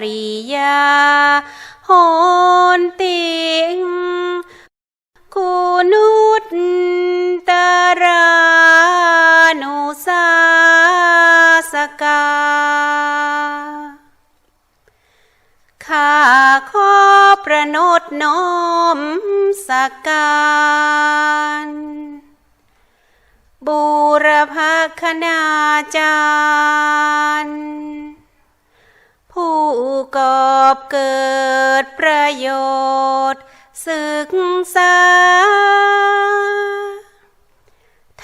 ริยาโหนติงกุนุตตรานุสาสกาข้าขอประนตน้อมสักการบูรพคณาจารย์ ผู้กอบเกิดประโยชน์ ศึกษา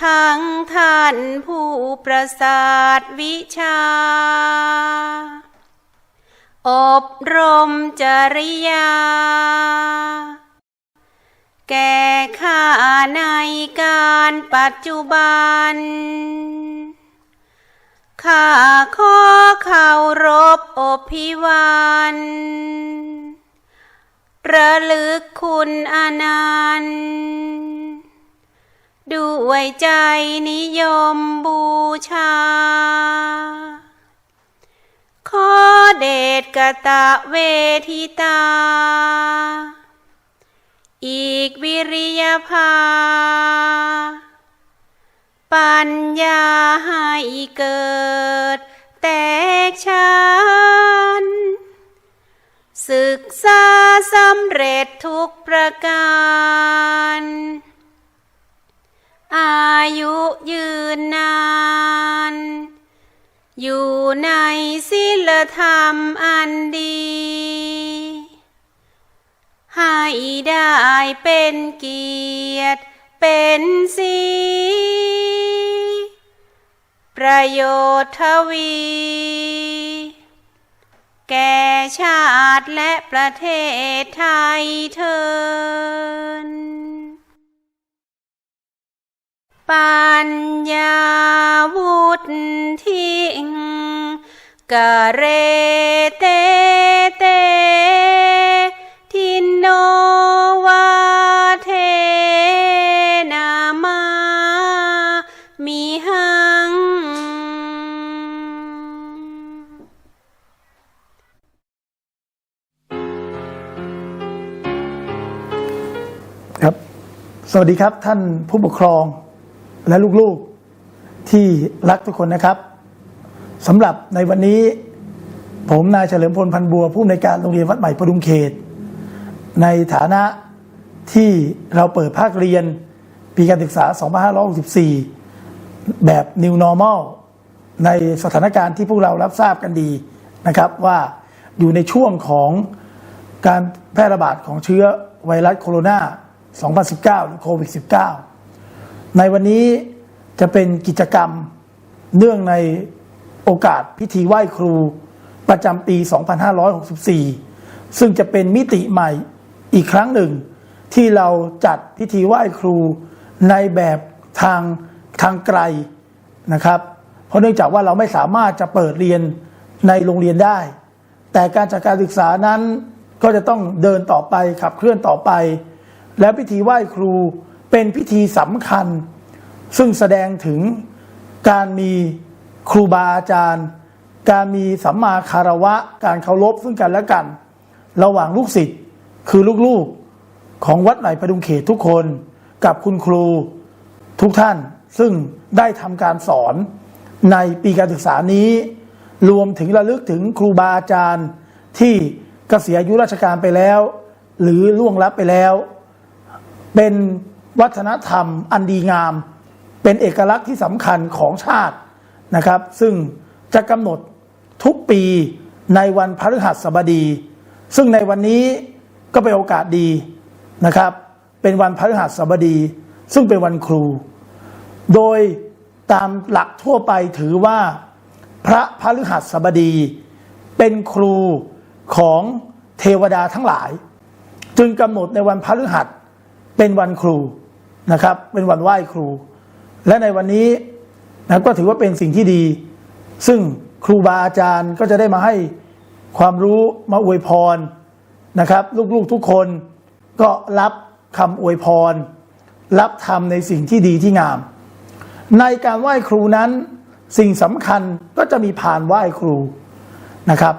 ทั้งท่านผู้ประสาทวิชา อบรมจริยา แก่ข้าในการปัจจุบัน ข้าขอเคารพอบพิวันระลึกคุณอนันต์ด้วยใจนิยมบูชา ขอเดชกตะเวทิตา อีกวิริยภา ปัญญาให้เกิด แตกฉานศึกษาสำเร็จทุกประการ อายุยืนนาน อยู่ในศีลธรรมอันดี ให้ได้เป็นเกียรติ เป็นสี ประโยชน์ทวี แก่ชาติและประเทศไทยเทินปัญญาวุฒิทิงกะเรเต วัสดีครับท่านผู้ปกครองและลูกๆที่รักทุกคนนะครับสำหรับในวันนี้ ผมนายเฉลิมพลพันบัวผู้อำนวยการโรงเรียนวัดใหม่ประดุงเขต ในฐานะที่เราเปิดภาคเรียนปีการศึกษา 2564 แบบ New Normal ในสถานการณ์ที่พวกเรารับทราบกันดีนะครับ ว่าอยู่ในช่วงของการแพร่ระบาดของเชื้อไวรัสโคโรนา 2019หรือโควิด -19 ในวันนี้จะเป็นกิจกรรมเนื่องในโอกาสพิธีไหว้ครูประจำปี 2564 ซึ่งจะเป็นมิติใหม่อีกครั้งหนึ่ง ที่เราจัดพิธีไหว้ครูในแบบทางทางไกลนะครับ เพราะเนื่องจากว่าเราไม่สามารถจะเปิดเรียนในโรงเรียนได้ แต่การจัดการศึกษานั้นก็จะต้องเดินต่อไปขับเคลื่อนต่อไป และพิธีไหว้ครูเป็นพิธีสำคัญ ซึ่งแสดงถึงการมีครูบาอาจารย์ การมีสัมมาคารวะ การเคารพซึ่งกันและกัน ระหว่างลูกศิษย์คือลูกๆของวัดไหลประดุงเขตทุกคนกับคุณครูทุกท่านซึ่งได้ทำการสอนในปีการศึกษานี้ รวมถึงระลึกถึงครูบาอาจารย์ที่เกษียณอายุราชการไปแล้ว หรือล่วงลับไปแล้ว เป็นวัฒนธรรมอันดีงาม เป็นเอกลักษณ์ที่สำคัญของชาตินะครับ ซึ่งจะกำหนดทุกปีในวันพฤหัสบดี ซึ่งในวันนี้ก็เป็นโอกาสดีนะครับ เป็นวันพฤหัสบดี ซึ่งเป็นวันครู โดยตามหลักทั่วไปถือว่าพระพฤหัสบดี เป็นครูของเทวดาทั้งหลาย จึงกำหนดในวันพฤหัส เป็นวันครูนะครับ เป็นวันไหว้ครู และในวันนี้นะก็ถือว่าเป็นสิ่งที่ดี ซึ่งครูบาอาจารย์ก็จะได้มาให้ความรู้มาอวยพรนะครับ ลูกๆทุกคนก็รับคำอวยพร รับทำในสิ่งที่ดีที่งาม ในการไหว้ครูนั้นสิ่งสำคัญก็จะมีพานไหว้ครูนะครับ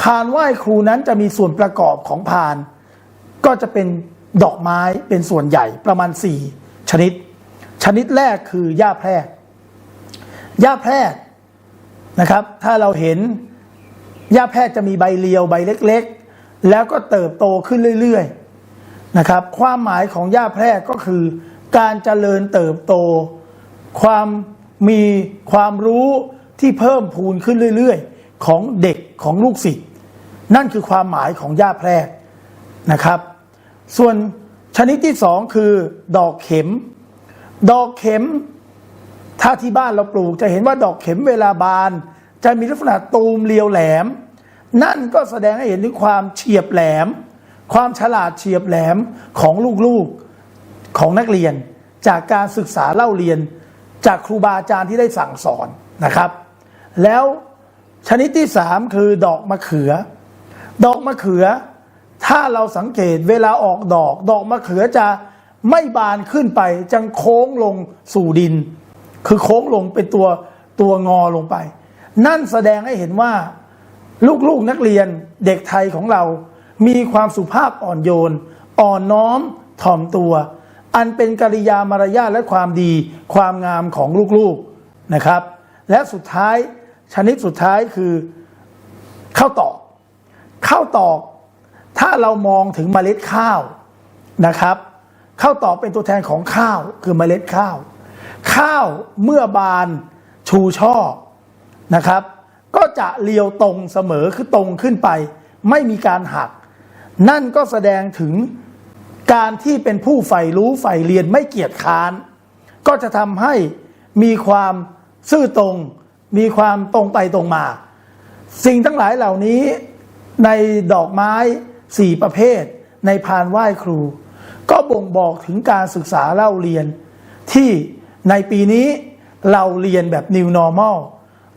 พานไหว้ครูนั้นจะมีส่วนประกอบของพาน ก็จะเป็น ดอกไม้เป็นส่วนใหญ่ประมาณ 4 ชนิด ชนิดแรกคือหญ้าแพรกหญ้าแพรกนะครับ ถ้าเราเห็นหญ้าแพรกจะมีใบเรียวใบเล็กๆ แล้วก็เติบโตขึ้นเรื่อยๆนะครับ ความหมายของหญ้าแพรกก็คือ การเจริญเติบโต ความมีความรู้ที่เพิ่มพูนขึ้นเรื่อยๆ ของเด็กของลูกศิษย์นั่นคือความหมายของหญ้าแพรกนะครับ ส่วนชนิดที่สองคือดอกเข็ม ดอกเข็ม ถ้าที่บ้านเราปลูกจะเห็นว่าดอกเข็มเวลาบาน จะมีลักษณะตูมเรียวแหลม นั่นก็แสดงให้เห็นถึงความเฉียบแหลม ความฉลาดเฉียบแหลมของลูกๆของนักเรียน จากการศึกษาเล่าเรียน จากครูบาอาจารย์ที่ได้สั่งสอนนะครับ แล้วชนิดที่สามคือดอกมะเขือ ดอกมะเขือ ถ้าเราสังเกตเวลาออกดอก ดอกมะเขือจะไม่บานขึ้นไปจังโค้งลงสู่ดิน คือโค้งลงเป็นตัวตัวงอลงไป นั่นแสดงให้เห็นว่า ลูกๆนักเรียนเด็กไทยของเรา มีความสุภาพอ่อนโยน อ่อนน้อมถ่อมตัว อันเป็นกิริยามารยาทและความดี ความงามของลูกๆนะครับ และสุดท้ายชนิดสุดท้ายคือข้าวตอกข้าวตอก ถ้าเรามองถึงเมล็ดข้าวนะครับ ข้าวตอกเป็นตัวแทนของข้าวคือเมล็ดข้าว ข้าวเมื่อบานชูช่อนะครับ ก็จะเลียวตรงเสมอคือตรงขึ้นไป ไม่มีการหัก นั่นก็แสดงถึงการที่เป็นผู้ใฝ่รู้ใฝ่เรียนไม่เกียจค้าน ก็จะทำให้มีความซื่อตรง มีความตรงไปตรงมา สิ่งทั้งหลายเหล่านี้ในดอกไม้ สี่ประเภท ในพานไหว้ครู ก็บ่งบอกถึงการศึกษาเล่าเรียน ที่ในปีนี้เราเรียนแบบ New Normal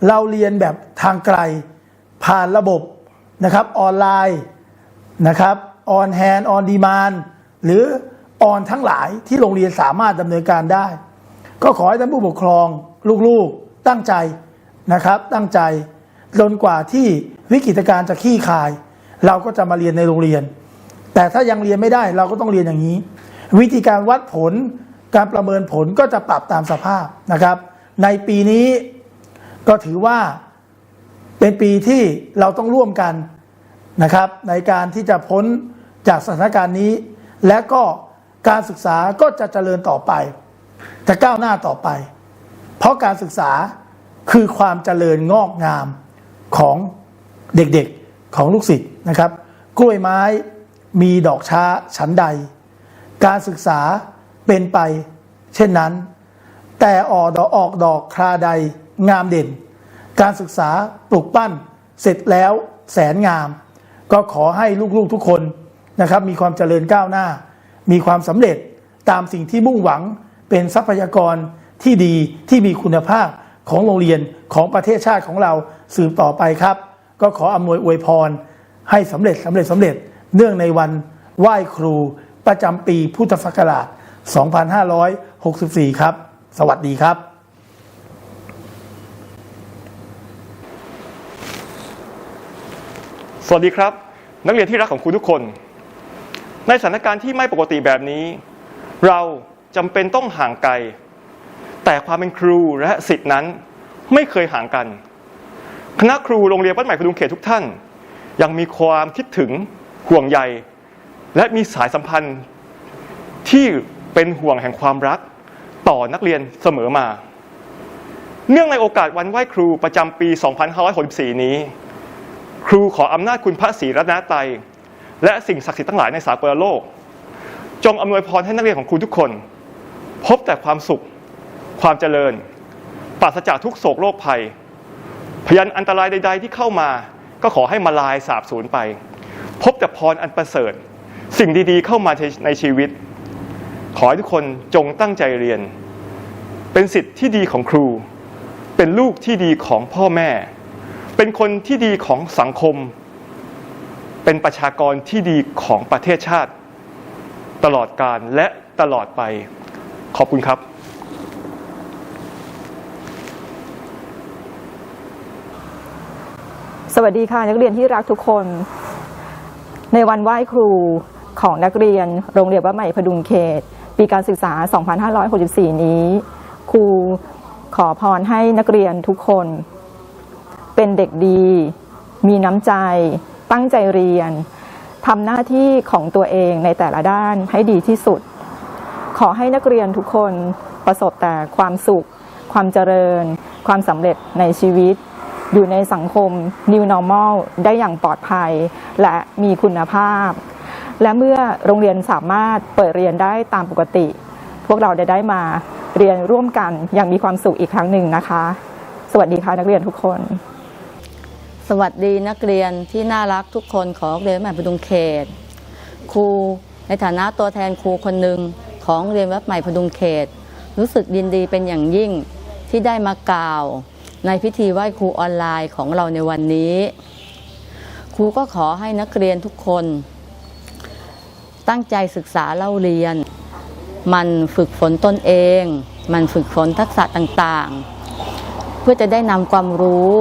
เราเรียนแบบทางไกล ผ่านระบบนะครับออนไลน์นะครับออนแฮนออนดีมานหรือออนทั้งหลายที่โรงเรียนสามารถดำเนินการได้ ก็ขอให้ท่านผู้ปกครองลูกๆตั้งใจนะครับตั้งใจจนกว่าที่วิกฤตการณ์จะขี้คาย เราก็จะมาเรียนในโรงเรียน แต่ถ้ายังเรียนไม่ได้เราก็ต้องเรียนอย่างนี้ วิธีการวัดผลการประเมินผลก็จะปรับตามสภาพนะครับ ในปีนี้ก็ถือว่าเป็นปีที่เราต้องร่วมกันนะครับ ในการที่จะพ้นจากสถานการณ์นี้ และก็การศึกษาก็จะเจริญต่อไป จะก้าวหน้าต่อไป เพราะการศึกษาคือความเจริญงอกงามของเด็กๆของลูกศิษย์ นะครับ กล้วยไม้มีดอกช้าฉันใด การศึกษาเป็นไป เช่นนั้น แต่ออกดอกออกดอกคราใดงามเด่น การศึกษาปลูกปั้นเสร็จแล้วแสนงาม ก็ขอให้ลูกๆทุกคนนะครับ มีความเจริญก้าวหน้า มีความสำเร็จตามสิ่งที่มุ่งหวังเป็นทรัพยากรที่ดีที่มีคุณภาพของโรงเรียนของประเทศชาติของเราสืบต่อไปครับ ก็ขออำนวยอวยพร ให้สำเร็จสำเร็จสำเร็จ เนื่องในวันไหว้ครูประจำปีพุทธศักราช 2564 ครับ สวัสดีครับสวัสดีครับ นักเรียนที่รักของครูทุกคน ในสถานการณ์ที่ไม่ปกติแบบนี้ เราจำเป็นต้องห่างไกล แต่ความเป็นครูและสิทธินั้นไม่เคยห่างกัน คณะครูโรงเรียนบ้านใหม่พดุงเขตทุกท่าน ยังมีความคิดถึงห่วงใย และมีสายสัมพันธ์ที่เป็นห่วงแห่งความรักต่อนักเรียนเสมอมา เนื่องในโอกาสวันไหว้ครูประจำปี 2564 นี้ ครูขออำนาจคุณพระศรีรัตนตรัยและสิ่งศักดิ์สิทธิ์ทั้งหลายในสากลโลก จงอำนวยพรให้นักเรียนของครูทุกคน พบแต่ความสุข ความเจริญ ปราศจากทุกโศกโรคภัย พยันอันตรายใด ๆ ที่เข้ามา ก็ขอให้มาลายสาบสูญไป พบแต่พรอันประเสริฐ สิ่งดีๆเข้ามาในชีวิต ขอให้ทุกคนจงตั้งใจเรียน เป็นสิทธิ์ที่ดีของครู เป็นลูกที่ดีของพ่อแม่ เป็นคนที่ดีของสังคม เป็นประชากรที่ดีของประเทศชาติ ตลอดกาลและตลอดไป ขอบคุณครับ สวัสดีค่ะนักเรียนที่รักทุกคน ในวันไหว้ครูของนักเรียนโรงเรียนวัดใหม่พดุงเขต ปีการศึกษา 2564 นี้ ครูขอพรให้นักเรียนทุกคน เป็นเด็กดี มีน้ำใจ ตั้งใจเรียนทำหน้าที่ของตัวเองในแต่ละด้านให้ดีที่สุด ขอให้นักเรียนทุกคนประสบแต่ความสุข ความเจริญ ความสำเร็จในชีวิต อยู่ในสังคม New Normal ได้อย่างปลอดภัย และมีคุณภาพ และเมื่อโรงเรียนสามารถเปิดเรียนได้ตามปกติ พวกเราได้ได้มาเรียนร่วมกันอย่างมีความสุขอีกครั้งหนึ่งนะคะ สวัสดีค่ะนักเรียนทุกคน สวัสดีนักเรียนที่น่ารักทุกคนของเรียนใหม่พดุงเขต ครูในฐานะตัวแทนครูคนหนึ่งของโรงเรียนวัดใหม่พดุงเขต รู้สึกยินดีเป็นอย่างยิ่งที่ได้มากล่าว ในพิธีไหว้ครูออนไลน์ของเราในวันนี้ ครูก็ขอให้นักเรียนทุกคน ตั้งใจศึกษาเล่าเรียน มันฝึกฝนตนเอง มันฝึกฝนทักษะต่างๆ เพื่อจะได้นำความรู้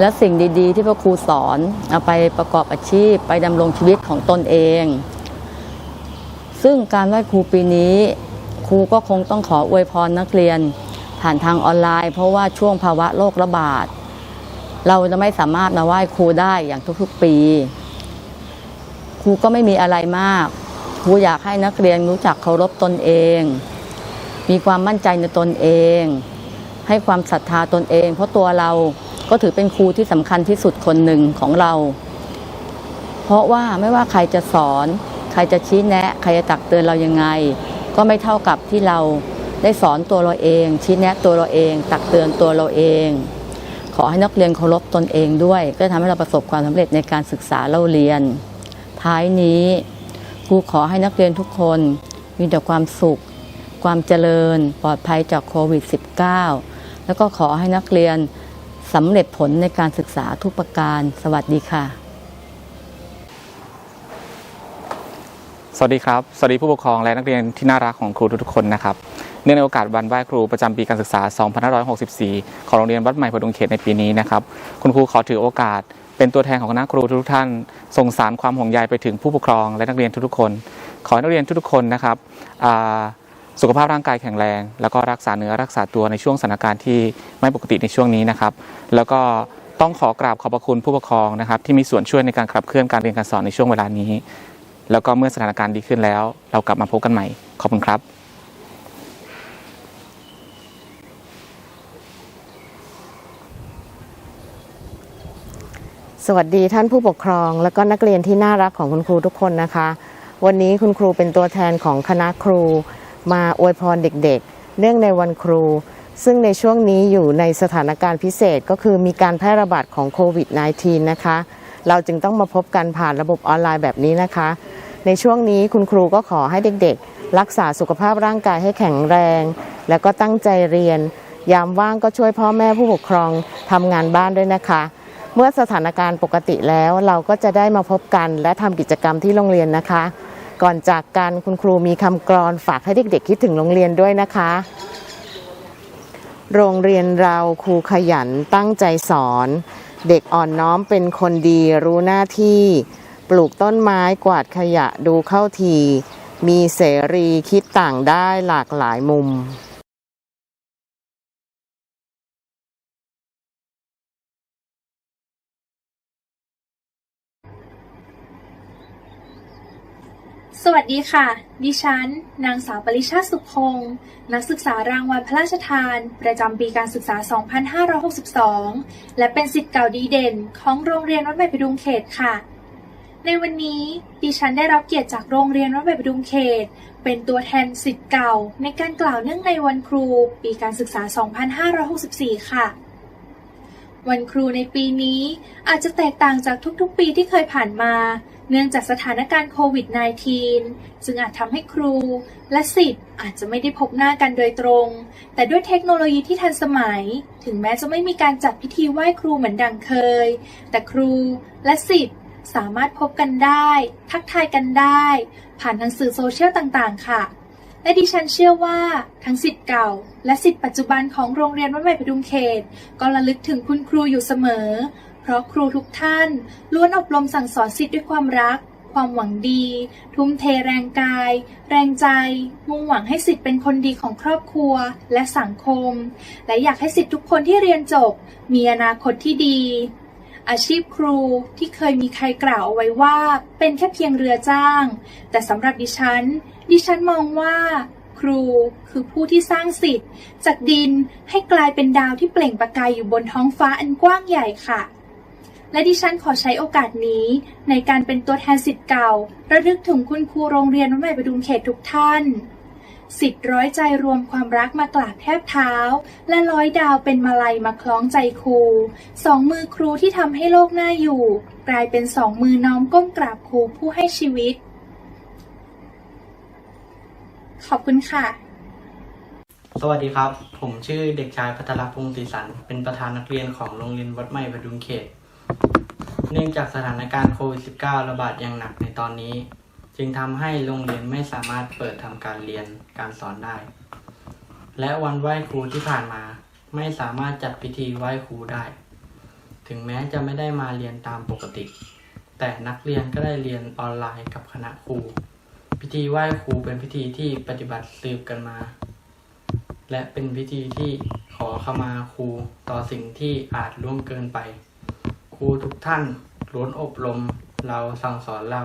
และสิ่งดีๆ ที่พระครูสอนเอาไปประกอบอาชีพไปดำรงชีวิตของตนเอง ซึ่งการไหว้ครูปีนี้ครูก็คงต้องขออวยพรนักเรียน ผ่านทางออนไลน์ เพราะว่าช่วงภาวะโรคระบาด เราจะไม่สามารถมาไหว้ครูได้อย่างทุกๆปี ครูก็ไม่มีอะไรมาก ครูอยากให้นักเรียนรู้จักเคารพตนเอง มีความมั่นใจในตนเอง ให้ความศรัทธาตนเอง เพราะตัวเราก็ถือเป็นครูที่สำคัญที่สุดคนหนึ่งของเรา เพราะว่าไม่ว่าใครจะสอน ใครจะชี้แนะ ใครจะตักเตือนเรายังไง ก็ไม่เท่ากับที่เรา ได้สอนตัวเราเอง ชี้แนะตัวเราเอง ตักเตือนตัวเราเอง ขอให้นักเรียนเคารพตนเองด้วย ก็จะทำให้เราประสบความสำเร็จในการศึกษาเล่าเรียน ท้ายนี้ครูขอให้นักเรียนทุกคนมีแต่ความสุข ความเจริญปลอดภัยจากโควิด -19 แล้วก็ขอให้นักเรียนสำเร็จผลในการศึกษาทุกประการ สวัสดีค่ะ สวัสดีครับ สวัสดีผู้ปกครองและนักเรียนที่น่ารักของครูทุกๆคนนะครับ เนื่องในโอกาสวันไหว้ครูประจำปีการศึกษา 2564 ของโรงเรียนวัดใหม่พดุงเขตในปีนี้นะครับ คุณครูขอถือโอกาส เป็นตัวแทนของคณะครูทุกท่าน ส่งสารความห่วงใยไปถึงผู้ปกครองและนักเรียนทุกๆคน ขอให้นักเรียนทุกๆคนนะครับสุขภาพร่างกายแข็งแรง แล้วก็รักษาเนื้อรักษาตัวในช่วงสถานการณ์ที่ไม่ปกติในช่วงนี้นะครับ แล้วก็ต้องขอกราบขอบพระคุณผู้ปกครองนะครับที่มีส่วนช่วยในการขับเคลื่อนการเรียนการสอนในช่วงเวลานี้ แล้วก็เมื่อสถานการณ์ดีขึ้นแล้ว เรากลับมาพบกันใหม่ ขอบคุณครับ สวัสดีท่านผู้ปกครอง และก็นักเรียนที่น่ารักของคุณครูทุกคนนะคะ วันนี้คุณครูเป็นตัวแทนของคณะครู มาอวยพรเด็กๆ เนื่องในวันครู ซึ่งในช่วงนี้อยู่ในสถานการณ์พิเศษก็คือมีการแพร่ระบาดของโควิด -19 นะคะ เราจึงต้องมาพบกันผ่านระบบออนไลน์แบบนี้นะคะ ในช่วงนี้คุณครูก็ขอให้เด็กๆ รักษาสุขภาพร่างกายให้แข็งแรง แล้วก็ตั้งใจเรียน ยามว่างก็ช่วยพ่อแม่ผู้ปกครองทำงานบ้านด้วยนะคะ เมื่อสถานการณ์ปกติแล้วเราก็จะได้มาพบกัน และทำกิจกรรมที่โรงเรียนนะคะ ก่อนจากกันคุณครูมีคำกรอนฝากให้เด็กๆคิดถึงโรงเรียนด้วยนะคะ โรงเรียนเราครูขยันตั้งใจสอน เด็กอ่อนน้อมเป็นคนดีรู้หน้าที่ ปลูกต้นไม้กวาดขยะดูเข้าที มีเสรีคิดต่างได้หลากหลายมุม สวัสดีค่ะ ดิฉัน นางสาวปริชาติสุขพงศ์นักศึกษารางวัลพระราชทาน ประจำปีการศึกษา 2562 และเป็นสิทธิ์เก่าดีเด่น ของโรงเรียนวัดใหม่ประดุงเขตค่ะ ในวันนี้ดิฉันได้รับเกียรติจากโรงเรียนวัดใหม่ประดุงเขต เป็นตัวแทนสิทธิ์เก่า ในการกล่าวเนื่องในวันครู ปีการศึกษา 2564 ค่ะ วันครูในปีนี้อาจจะแตกต่างจากทุกๆ ปีที่เคยผ่านมา เนื่องจากสถานการณ์โควิด -19 จึงอาจทำให้ครูและสิทธิ์อาจจะไม่ได้พบหน้ากันโดยตรง แต่ด้วยเทคโนโลยีที่ทันสมัย ถึงแม้จะไม่มีการจัดพิธีไหว้ครูเหมือนดังเคย แต่ครูและสิทธิ์สามารถพบกันได้ ทักทายกันได้ ผ่านทางสื่อโซเชียลต่าง ๆ ค่ะ และดิฉันเชื่อว่า ทั้งสิทธิ์เก่า และสิทธิ์ปัจจุบันของโรงเรียนวัดใหม่พดุงเขต ก็ระลึกถึงคุณครูอยู่เสมอ ราะครูทุกท่าน ล้วนอบรมสั่งสอนสิทธิ์ด้วยความรัก ความหวังดี ทุ่มเทแรงกาย แรงใจ มุ่งหวังให้สิทธิ์เป็นคนดีของครอบครัวและสังคม และอยากให้สิทธิ์ทุกคนที่เรียนจบ มีอนาคตที่ดี อาชีพครูที่เคยมีใครกล่าวเอาไว้ว่า เป็นแค่เพียงเรือจ้าง แต่สำหรับดิฉัน ดิฉันมองว่าครูคือผู้ที่สร้างสิทธิ์ จากดินให้กลายเป็นดาวที่เปล่งประกายอยู่บนท้องฟ้าอันกว้างใหญ่ค่ะ และดิฉันขอใช้โอกาสนี้ ในการเป็นตัวแทนสิทธิ์เก่า ระลึกถึงคุณครูโรงเรียนวัดใหม่ประดุงเขตทุกท่านสิทธิ์ร้อยใจรวมความรักมากราบแทบเท้า และร้อยดาวเป็นมาลัยมาคล้องใจครู สองมือครูที่ทำให้โลกน่าอยู่ กลายเป็นสองมือน้อมก้มกราบครูผู้ให้ชีวิต ขอบคุณค่ะ สวัสดีครับ ผมชื่อเด็กชายพัทรพงศ์ศรีสัน เป็นประธานนักเรียนของโรงเรียนวัดใหม่ประดุงเขต เนื่องจากสถานการณ์โควิด -19 ระบาดอย่างหนักในตอนนี้ จึงทำให้โรงเรียนไม่สามารถเปิดทำการเรียนการสอนได้ และวันไหว้ครูที่ผ่านมา ไม่สามารถจัดพิธีไหว้ครูได้ ถึงแม้จะไม่ได้มาเรียนตามปกติ แต่นักเรียนก็ได้เรียนออนไลน์กับคณะครู พิธีไหว้ครูเป็นพิธีที่ปฏิบัติสืบกันมา และเป็นพิธีที่ขอขมาครูต่อสิ่งที่อาจล่วงเกินไป ครูทุกท่านล้วนอบรมเราสั่งสอนเรา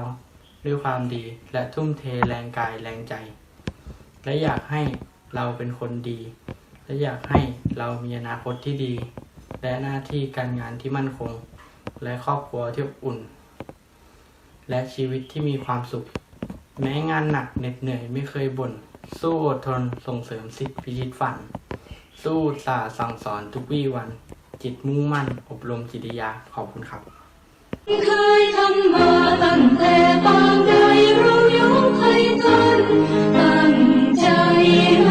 ด้วยความดีและทุ่มเทแรงกายแรงใจ และอยากให้เราเป็นคนดี และอยากให้เรามีอนาคตที่ดี และหน้าที่การงานที่มั่นคง และครอบครัวที่อบอุ่น และชีวิตที่มีความสุข แม้งานหนักเหน็ดเหนื่อยไม่เคยบ่น สู้อดทนส่งเสริมสิทธิพิชิตฝัน สู้สาสั่งสอนทุกวี่วัน จิตมุ่งมั่น อบรมจิตวิยา ขอบคุณครับเคยทำมาตั้งแต่ปางใดเรายกให้ท่านตั้งใจห